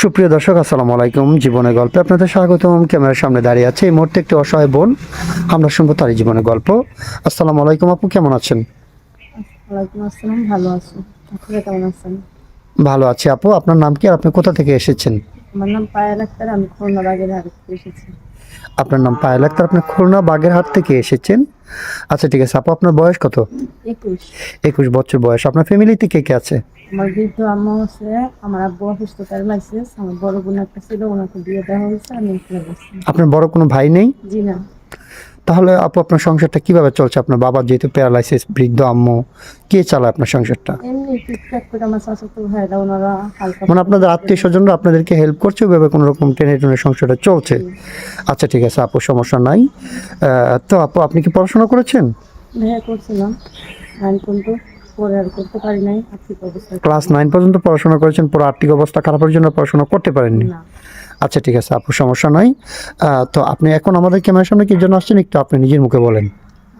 সুপ্রিয় দর্শক আসসালামু আলাইকুম। জীবনের গল্পে আপনাদের স্বাগতম। ক্যামেরার সামনে দাঁড়িয়ে আছে এই মুহূর্তে একটি অসহায় বোন। আমরা শুনব তারই জীবনের গল্প। আসসালামু আলাইকুম আপু কেমন আছেন? ভালো আছি আপু। আপনার নাম কি আর আপনি কোথা থেকে এসেছেন? আমার নাম পায়েল আক্তার আমি খুলনা বাগের হাট থেকে এসেছি। আপনার নাম পায়েল আক্তার আপনি খুলনা বাগেরহাট থেকে এসেছেন? আচ্ছা ঠিক আছে আপু আপনার বয়স কত? একুশ। একুশ বছর বয়স। আপনার ফ্যামিলিতে কে কে আছে? আমার বৃদ্ধ আম্মা হচ্ছে আমার আব্বু অসুস্থ প্যারালাইসিস আমার বড় বোন একটা ছিল ওনাকে বিয়ে দেওয়া হয়েছে আমি আপনার বড় কোনো ভাই নেই? জি না। তাহলে আপু আপনার সংসারটা কীভাবে চলছে? আপনার বাবার যেহেতু প্যারালাইসিস বৃদ্ধ আম্মু কে চালায় আপনার সংসারটা? মানে আপনাদের আত্মীয় স্বজনরা আপনাদেরকে হেল্প করছে ওইভাবে কোনো রকম টেনে টেনে সংসারটা চলছে? আচ্ছা ঠিক আছে আপু সমস্যা নাই। তো আপু আপনি কি পড়াশোনা করেছেন? করছিলাম। অবস্থা ক্লাস নাইন পর্যন্ত পড়াশোনা করেছেন পুরো আর্থিক অবস্থা খারাপের জন্য পড়াশোনা করতে পারেননি? আচ্ছা ঠিক আছে আপনার সমস্যা নয় তো আপনি এখন আমাদের ক্যামেরার সামনে কি জন্য আসছেন, একটু আপনি নিজের মুখে বলেন।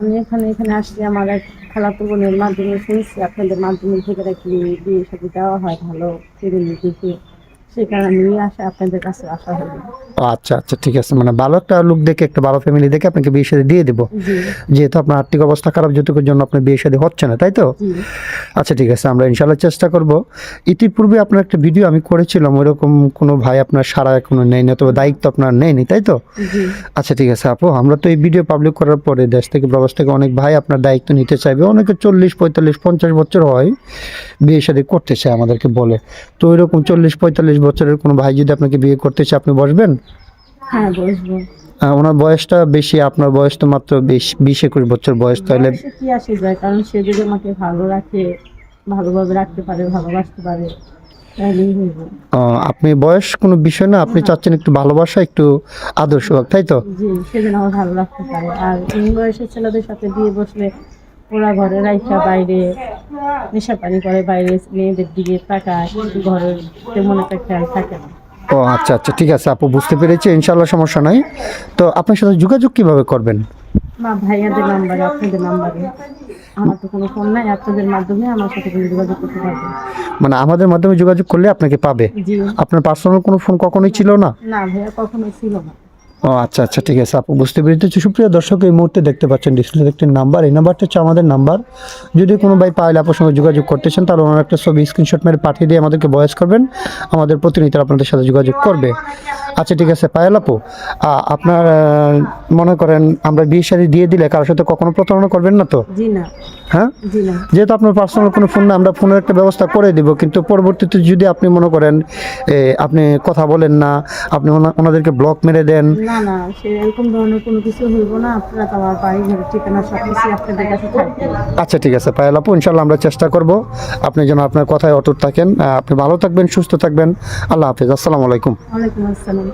আমি এখানে এখানে আসছি, আমার এক খালাতো বোনের মাধ্যমে শুনছি, আপনাদের মাধ্যমে থেকে নাকি বিয়ে সাথে দেওয়া হয়, ভালো ফিরিনি দেখে সেই কারণে আসা আপনাদের কাছে আসা হলো। আচ্ছা আচ্ছা ঠিক আছে। মানে ভালো একটা লুক দেখে একটা ভালো ফ্যামিলি দেখে আপনাকে বিয়ে সাথে দিয়ে দেবো। যেহেতু আপনার আর্থিক অবস্থা খারাপ জন্য আপনার বিয়ে সাথে হচ্ছে না তাই তো? আচ্ছা ঠিক আছে আমরা ইনশাল্লাহ চেষ্টা করব। ইতিপূর্বে আপনার একটা ভিডিও আমি করেছিলাম ওইরকম কোনো ভাই আপনার সারা এখনও নেয়নি অথবা দায়িত্ব আপনার নেয়নি তাই তো? আচ্ছা ঠিক আছে আপু আমরা তো এই ভিডিও পাবলিক করার পরে দেশ থেকে প্রবাস থেকে অনেক ভাই আপনার দায়িত্ব নিতে চাইবে। অনেকে চল্লিশ পঁয়তাল্লিশ পঞ্চাশ বছর হয় বিয়ে শাদী করতে চায় আমাদেরকে বলে। তো ওইরকম চল্লিশ পঁয়তাল্লিশ বছরের কোনো ভাই যদি আপনাকে বিয়ে করতে চায় আপনি বসবেন? হ্যাঁ বসবো। ওনার বয়সটা বেশি আপনার বয়স তো মাত্র বিশ বিশ একুশ বছর বয়স তাহলে বয়সে কি আসে যায়? কারণ সে যদি আমাকে ভালো রাখে ভালোভাবে রাখতে পারে ভালোবাসতে পারে আপনি বয়স কোনো বিষয় না আপনি চাচ্ছেন একটু ভালোবাসা একটু আদর্শ হোক, তাই তো? জি সেদিন আমার ভালো রাখতে পারে। আর এই বয়সের ছেলেদের সাথে বিয়ে বসলে ওরা ঘরে রাইখা বাইরে নেশা পানি করে বাইরে মেয়েদের দিকে তাকায় ঘরের তেমন একটা খেয়াল থাকে না। ও আচ্ছা আচ্ছা ঠিক আছে আপু বুঝতে পেরেছি ইনশাল্লাহ সমস্যা নাই। তো আপনার সাথে যোগাযোগ কীভাবে করবেন? বা ভাইয়াদের নাম্বারে আপনাদের নাম্বারে। আমার তো কোনো ফোন নাই আপনাদের মাধ্যমে আমার সাথে কোনো যোগাযোগ করতে পারবেন মানে আমাদের মাধ্যমে যোগাযোগ করলে আপনাকে পাবে। আপনার পার্সোনাল কোনো ফোন কখনোই ছিল না? না ভাইয়া কখনোই ছিল না। ও আচ্ছা আচ্ছা ঠিক আছে। আপু, বুঝতে পেরেছি। সুপ্রিয় দর্শক, এই মুহূর্তে দেখতে পাচ্ছেন ডিসপ্লে দেখতে নাম্বার এই নাম্বারটা হচ্ছে আমাদের নাম্বার যদি কোনো ভাই পাইলে আপনার সঙ্গে যোগাযোগ করতে চান, তাহলে ওনার একটা ছবি স্ক্রিনশট মেরে পাঠিয়ে দিয়ে আমাদেরকে বয়স করবেন। আমাদের প্রতিনিধিরা আপনাদের সাথে যোগাযোগ করবে। আচ্ছা ঠিক আছে, পায়েল আপু আপনার মনে করেন আমরা বিয়ে শাড়ি দিয়ে দিলে কারোর সাথে কখনো প্রতারণা করবেন না তো? হ্যাঁ? যেহেতু আপনার পার্সোনাল কোনো ফোন না আমরা ফোনের একটা ব্যবস্থা করে দিব কিন্তু পরবর্তীতে যদি আপনি মনে করেন আপনি কথা বলেন না আপনি ওনাদেরকে ব্লক মেরে দেন। না না সে ধরনের কোনো কিছু হইব না আপনারা তো আমার বাড়ি ঘরের ঠিকানা সব কিছু আপনাদের কাছে থাকবে। আচ্ছা ঠিক আছে পায়েল আপু ইনশাল্লাহ আমরা চেষ্টা করব। আপনি যেন আপনার কথায় অটুট থাকেন আপনি ভালো থাকবেন সুস্থ থাকবেন। আল্লাহ হাফিজ আসসালামু আলাইকুম। ওয়ালাইকুম আসসালাম।